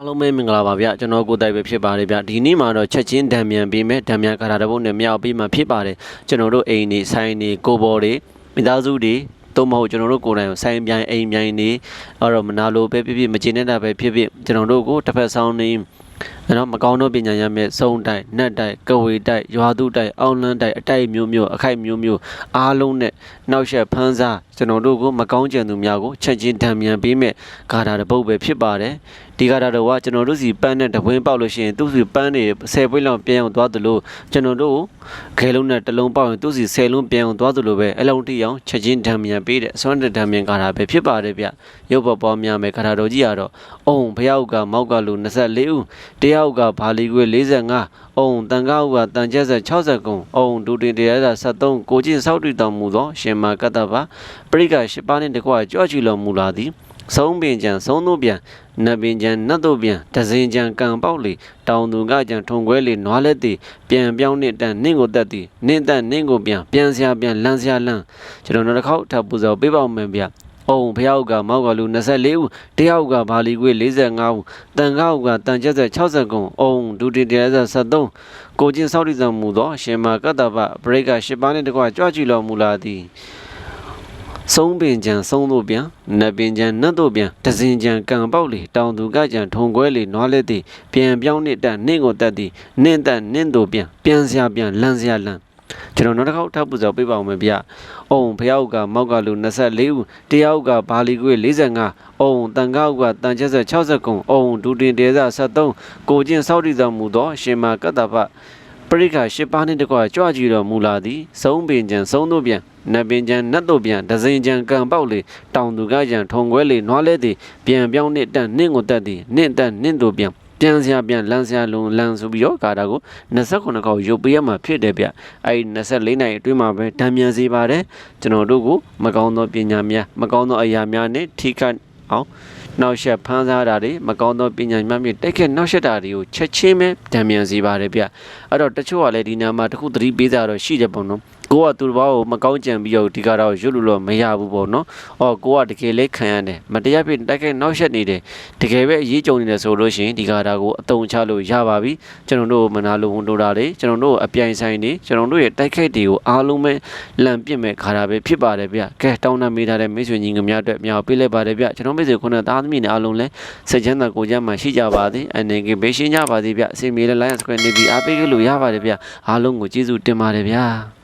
အားလုံးပဲမင်္ဂလာပါဗျကျွန်တော်ကိုယ်တိုင်ပဲဖြစ်ပါတယ်ဗျဒီနေ့မှာတော့ချက်ချင်းဒံမြန်ပေးမယ်ဒံမြန်ကာတာတစ်ပုတ်နဲ့မြောက်ပေးမှဖြစ်ပါတယ်ကျွန်တော်တို့အိမ်နေဆိုင်နေကိုဘော်တွေမိသားစုတွေတော့မဟုတ်ကျွန်တော်တို့ကိုယ်တိုင်ဆိုင်ပြိုင်အိမ်ပြိုင်နေအဲ့တော့မနာလိုပဲဖြစ်ဖြစ်မကျေနပ်တာပဲဖြစ်ဖြစ်ကျွန်တော်တို့ကိုတစ်ဖက်ဆောင်နေ အဲ့တော့မကောင်းသောပညာရမဲ့စုံတိုက်နှက်တိုက်ကဝေတိုက်ရွာသူတိုက်အောင်လန်းတိုက်အတိုက်မျိုးမျိုးအခိုက်မျိုးမျိုးအားလုံးနဲ့နောက်ဆက်ဖန်းစားကျွန်တော်တို့ကိုမကောင်းကြံသူများကိုချက်ချင်းဒံမြန်ပေးမဲ့ဂါထာတစ်ပုတ်ပဲဖြစ်ပါတယ်ဒီဂါထာတော့ကကျွန်တော်တို့စီပန်းနဲ့တပွင်းပေါက်လို့ရှိရင်သူ့စီပန်းတွေ10ပွင့်လောက်ပြန်အောင်သွားသလိုကျွန်တော်တို့ခဲလုံးနဲ့တစ်လုံးပေါက်ရင်သူ့စီ10လုံးပြန်အောင်သွားသလိုပဲအလုံးတိအောင်ချက်ချင်းဒံမြန်ပေးတဲ့အစွမ်းတဲ့ဒံမြန်ဂါထာပဲဖြစ်ပါတယ်ဗျရုပ်ပေါ်ပေါ်များမယ်ဂါထာတော်ကြီးကတော့အုံဘယောက်ကမောက်ကလူ24ဦးတယောက်ကဘာလီကွေ45အုံတန်ကောက်ကတန်ကျက်ဆက်60ကုံအုံဒူတင်တရား73ကိုချင်းစောက်တည်တော်မူသောရှင်မာကတ္တဗပရိက္ခ၈ပါးနှင့်တကွကြွချီတော်မူလာသည်ဆုံးပင်ကြံဆုံးတို့ပြန်နတ်ပင်ကြံနတ်တို့ပြန်တစင်ကြံကံပေါက်လေတောင်သူကကြံထုံခွဲလေနွားလက်သည်ပြန်ပြောင်းနှင့်တန်နှင့်ကိုတက်သည်နှင့်တက်နှင့်ကိုပြန်ပြန်စရာပြန်လန်းစရာလန်းကျွန်တော်နောက်တစ်ခေါက်ထပ်ပူဇော်ပေးပါဦးမယ်ဗျ အုံဖျောက်ကမောက်ကလူ24ဦးတယောက်ကဘာလီကွေ45ဦးတန်ကောက်ကတန်ကျက်ဆက်60ကုံအုံဒူတင်တရား73ကိုချင်းစောက်တည်တော်မူသောရှင်မာကတ္တဗပရိက္ခ၈ပါးနှင့်တကွကြွချီတော်မူလာသည်ဆုံးပင်ကြံဆုံးတို့ပြန်နတ်ပင်ကြံနတ်တို့ပြန်တစင်ကြံကံပေါက်လေတောင်သူကကြံထုံခွဲလေနွားလက်သည်ပြန်ပြောင်းနှင့်တနှင့်ကိုတက်သည်နှင့်တက်နှင့်တို့ပြန်ပြန်စရာပြန်လန်းစရာလန်း ကျွန်တော်နောက်တစ်ခေါက်ထပ်ပူဇော်ပေးပါဦးမယ်ဗျ။အုံဖျောက်ကမောက်ကလူ24ဦးတယောက်ကဘာလီကွေ45အုံတန်ကောက်ကတန်ချက်ဆက်60ကုံအုံဒူတင်တေဇ73ကိုချင်းစောက်တည်တော်မူသောရှင်မာကတ္တပပရိက္ခရှစ်ပါးနှင့်တကွကြွကြည်တော်မူလာသည်ဆုံးပင်ကြံဆုံးတို့ပြန်နတ်ပင်ကြံနတ်တို့ပြန်ဒဇင်ကြံကံပေါက်လေတောင်သူကကြံထုံခွဲလေနွားလဲသည်ပြန်ပြောင်းနှင့်တန်နှင့်ကိုတက်သည်နှင့်တက်နှင့်တို့ပြန် ပြန်စရာပြန်လန်းစရာလုံးလန်းဆိုပြီးတော့ကာတာကို29ခေါက်ရုပ်ပေးရမှာဖြစ်တယ်ဗျအဲဒီ24နိုင်အတွင်းမှာပဲဓာမြန်စေပါတယ်ကျွန်တော်တို့ကိုမကောင်းသောပညာများမကောင်းသောအရာများနဲ့ထိခိုက်အောင်နောက်ဆက်ဖမ်းစားတာတွေမကောင်းသောပညာများမြင့်တိုက်ခက်နောက်ဆက်တာတွေကိုချက်ချင်းပဲဓာမြန်စေပါတယ်ဗျအဲ့တော့တချို့ကလည်းဒီနာမှာတစ်ခုသတိပေးကြတော့ရှိတယ်ပေါ့နော် ကိုကသူတစ်ပါးကိုမကောင်းကြံပြီးတော့ဒီကတော့ရွတ်လို့တော့မရဘူးပေါ့နော်။အော်ကိုကတကယ်လေးခံရတယ်မတရားဖြစ်တိုက်ခိုက်နောက်ဆက်နေတယ်တကယ်ပဲအရေးကြုံနေတယ်ဆိုလို့ရှိရင်ဒီကတာကိုအတုံချလို့ရပါပြီ။ကျွန်တော်တို့မနာလိုဝန်တိုတာတွေကျွန်တော်တို့အပြိုင်ဆိုင်တွေကျွန်တော်တို့ရဲ့တိုက်ခိုက်တွေကိုအားလုံးပဲလန့်ပြစ်မဲ့ခါတာပဲဖြစ်ပါတယ်ဗျ။ကဲတောင်းတမိထားတဲ့မိတ်ဆွေညီငယ်များအတွက်မြောက်ပေးလိုက်ပါတယ်ဗျ။ကျွန်တော်မိတ်ဆွေခုနသားသမီးတွေအားလုံးလည်းစိတ်ချမ်းသာကိုယ်ကျမ်းမှရှိကြပါသည်။အနေကဘေးရှင်းကြပါသည်ဗျ။အစီအမေလည်း line square နေပြီးအားပေးကြလို့ရပါတယ်ဗျ။အားလုံးကိုကျေးဇူးတင်ပါတယ်ဗျာ။